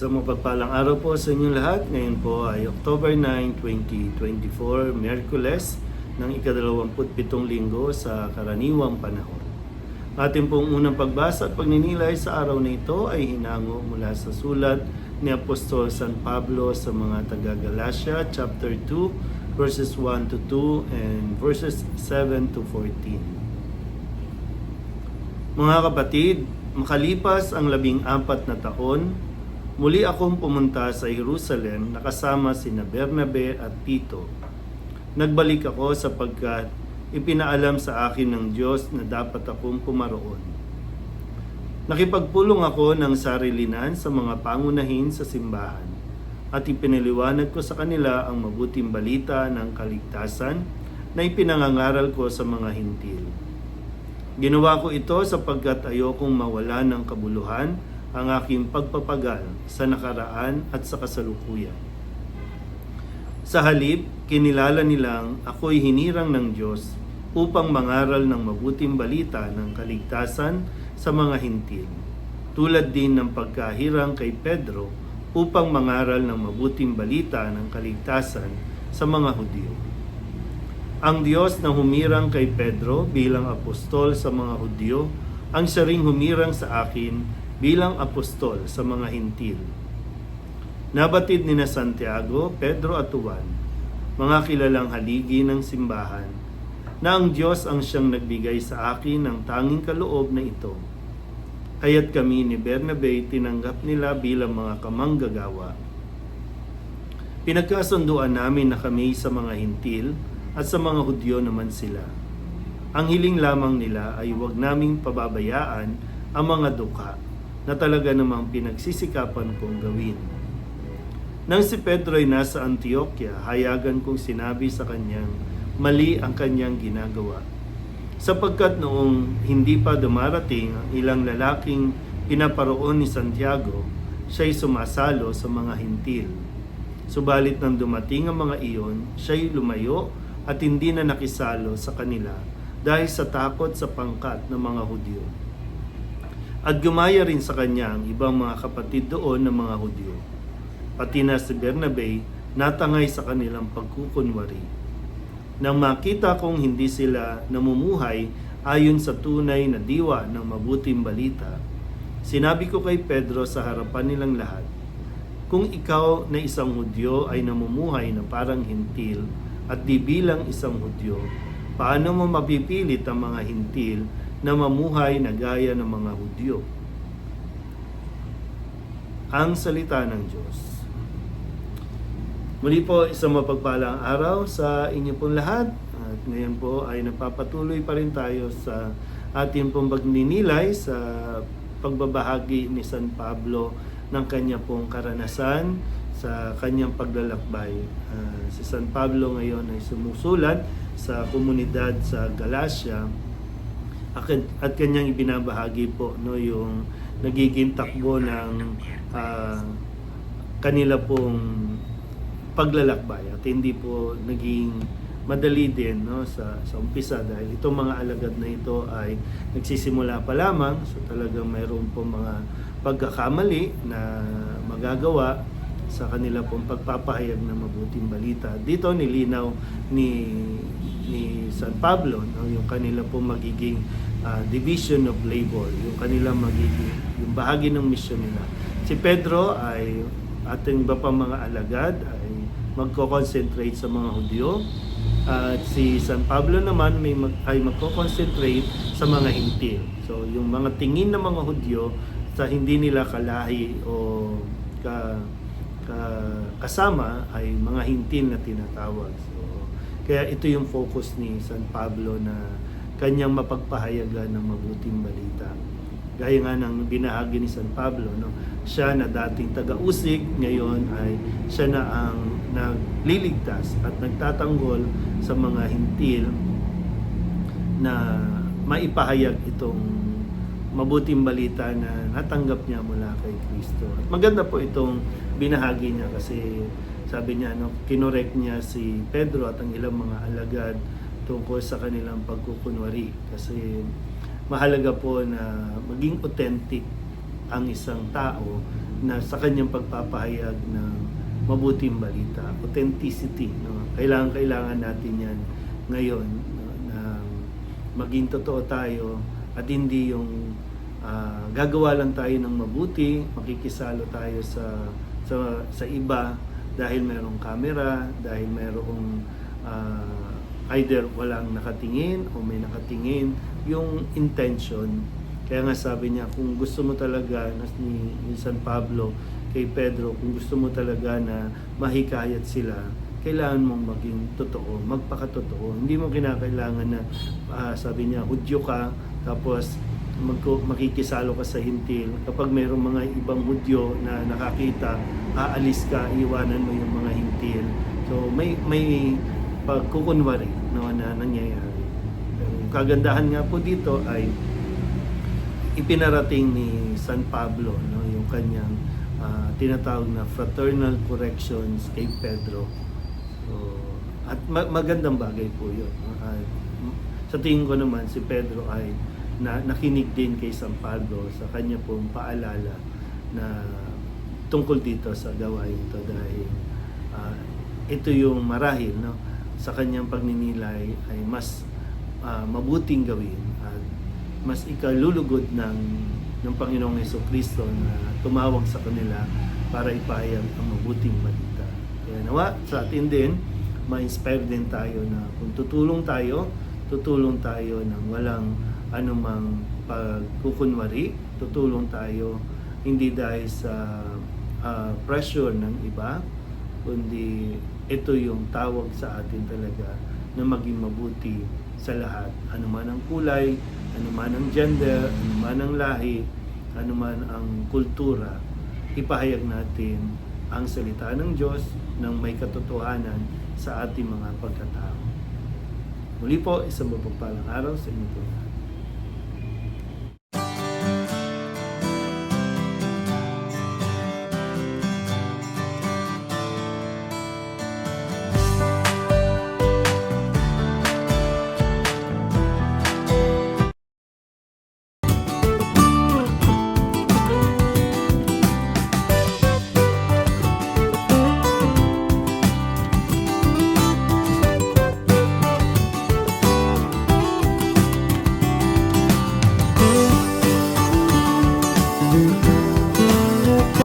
Sa mapagpalang araw po sa inyong lahat, ngayon po ay October 9, 2024, Merkules ng ikadalawamputpitong linggo sa karaniwang panahon. Ating pong unang pagbasa at pagninilay sa araw na ito ay hinango mula sa sulat ni Apostol San Pablo sa mga taga-Galacia, chapter 2, verses 1 to 2 and verses 7 to 14. Mga kapatid, makalipas ang labing apat na taon, muli akong pumunta sa Jerusalem nakasama sina Bernabe at Tito. Nagbalik ako sapagkat ipinaalam sa akin ng Diyos na dapat akong pumaroon. Nakipagpulong ako ng sarilinan sa mga pangunahin sa simbahan at ipinaliwanag ko sa kanila ang mabuting balita ng kaligtasan na ipinangangaral ko sa mga hintil. Ginawa ko ito sapagkat ayokong mawala ng kabuluhan ang aking pagpapagal sa nakaraan at sa kasalukuyan. Sa halip, kinilala nilang ako'y hinirang ng Diyos upang mangaral ng mabuting balita ng kaligtasan sa mga hintil. Tulad din ng pagkahirang kay Pedro upang mangaral ng mabuting balita ng kaligtasan sa mga Hudyo. Ang Diyos na humirang kay Pedro bilang apostol sa mga Hudyo, ang siya ring humirang sa akin bilang apostol sa mga hintil. Nabatid ni na Santiago, Pedro at Juan, mga kilalang haligi ng simbahan, na ang Diyos ang siyang nagbigay sa akin ng tanging kaloob na ito. Kaya't kami ni Bernabe tinanggap nila bilang mga kamanggagawa. Pinagkasunduan namin na kami sa mga hintil at sa mga Hudyo naman sila. Ang hiling lamang nila ay huwag naming pababayaan ang mga duka na talaga namang pinagsisikapan kong gawin. Nang si Pedro ay nasa Antioquia, hayagan kong sinabi sa kanyang mali ang kanyang ginagawa. Sapagkat noong hindi pa dumarating ang ilang lalaking pinaparoon ni Santiago, siya'y sumasalo sa mga hintil. Subalit nang dumating ang mga iyon, siya'y lumayo at hindi na nakisalo sa kanila dahil sa takot sa pangkat ng mga Hudyo. At gumaya rin sa kanya ang ibang mga kapatid doon ng mga Hudyo. Pati na si Bernabe natangay sa kanilang pagkukunwari. Nang makita kong hindi sila namumuhay ayon sa tunay na diwa ng mabuting balita, sinabi ko kay Pedro sa harapan nilang lahat, kung ikaw na isang Hudyo ay namumuhay na parang hintil at di bilang isang Hudyo, paano mo mapipilit ang mga hintil na mamuhay na gaya ng mga Hudyo? Ang salita ng Diyos. Muli po isang mapagpalang araw sa inyo pong lahat. At ngayon po ay napapatuloy pa rin tayo sa ating pong sa pagbabahagi ni San Pablo ng kanya pong karanasan sa kanyang paglalakbay. Ah, si San Pablo ngayon ay sumusulat sa komunidad sa Galacia at, kanyang ibinabahagi po no yung nagiging takbo ng ah, kanila pong paglalakbay. At hindi po naging madali din no sa sa umpisa. Dahil itong mga alagad na ito ay nagsisimula pa lamang. So talagang mayroon po mga pagkakamali na magagawa sa kanila pong pagpapahayag ng mabuting balita. Dito nilinaw ni ni San Pablo no, yung kanila pong magiging ah, division of labor, yung kanila magiging yung bahagi ng misyon nila. Si Pedro ay ating iba pang mga alagad ay magko-concentrate sa mga Hudyo at si San Pablo naman may mag, ay magko-concentrate sa mga hintil. So yung mga tingin ng mga Hudyo sa hindi nila kalahi o ka, kasama ay mga hintil na tinatawag. So kaya ito yung focus ni San Pablo na kanyang mapagpahayagan ng mabuting balita. Gaya nga ng binahagi ni San Pablo, no? siya na dating taga-usig, ngayon ay siya na ang nagliligtas at nagtatanggol sa mga hintil na maipahayag itong mabuting balita na natanggap niya mula kay Kristo. At maganda po itong binahagi niya kasi sabi niya, no, kinorek niya si Pedro at ang ilang mga alagad tungkol sa kanilang pagkukunwari. Kasi mahalaga po na maging authentic ang isang tao na sa kanyang pagpapahayag ng mabuting balita, authenticity. No? Kailangan kailangan natin yan ngayon no? na maging totoo tayo at hindi yung ah, gagawa lang tayo ng mabuti, makikisalo tayo sa sa sa iba dahil merong camera, dahil merong ah, either walang nakatingin o may nakatingin, yung intention. Kaya nga sabi niya, kung gusto mo talaga na ni, ni San Pablo kay Pedro, kung gusto mo talaga na mahikayat sila, kailangan mong maging totoo, magpakatotoo. Hindi mo kinakailangan na, ah, sabi niya, hudyo ka, tapos magko, makikisalo ka sa hintil. Kapag mayroong mga ibang hudyo na nakakita, aalis ka, iwanan mo yung mga hintil. So may may pagkukunwari no, na nangyayari. Ang kagandahan nga po dito ay ipinarating ni San Pablo no, yung kanyang ah, tinatawag na fraternal corrections kay Pedro. So, at ma- magandang bagay po yun. no. Sa tingin ko naman si Pedro ay na, nakinig din kay San Pablo sa kanya pong paalala na tungkol dito sa gawain ito dahil ah, ito yung marahil no sa kanyang pagninilay ay mas ah, mabuting gawin at mas ikalulugod ng ng Panginoong Heso Kristo na tumawag sa kanila para ipahayag ang mabuting balita. Kaya nawa sa atin din, ma-inspire din tayo na kung tutulong tayo, tutulong tayo ng walang anumang pagkukunwari, tutulong tayo hindi dahil sa ah, pressure ng iba, kundi ito yung tawag sa atin talaga na maging mabuti sa lahat. Ano man ang kulay, ano man ang gender, ano man ang lahi, ano man ang kultura, ipahayag natin ang salita ng Diyos ng may katotohanan sa ating mga pagkatao. Muli po, isang mapagpalang araw sa inyo po.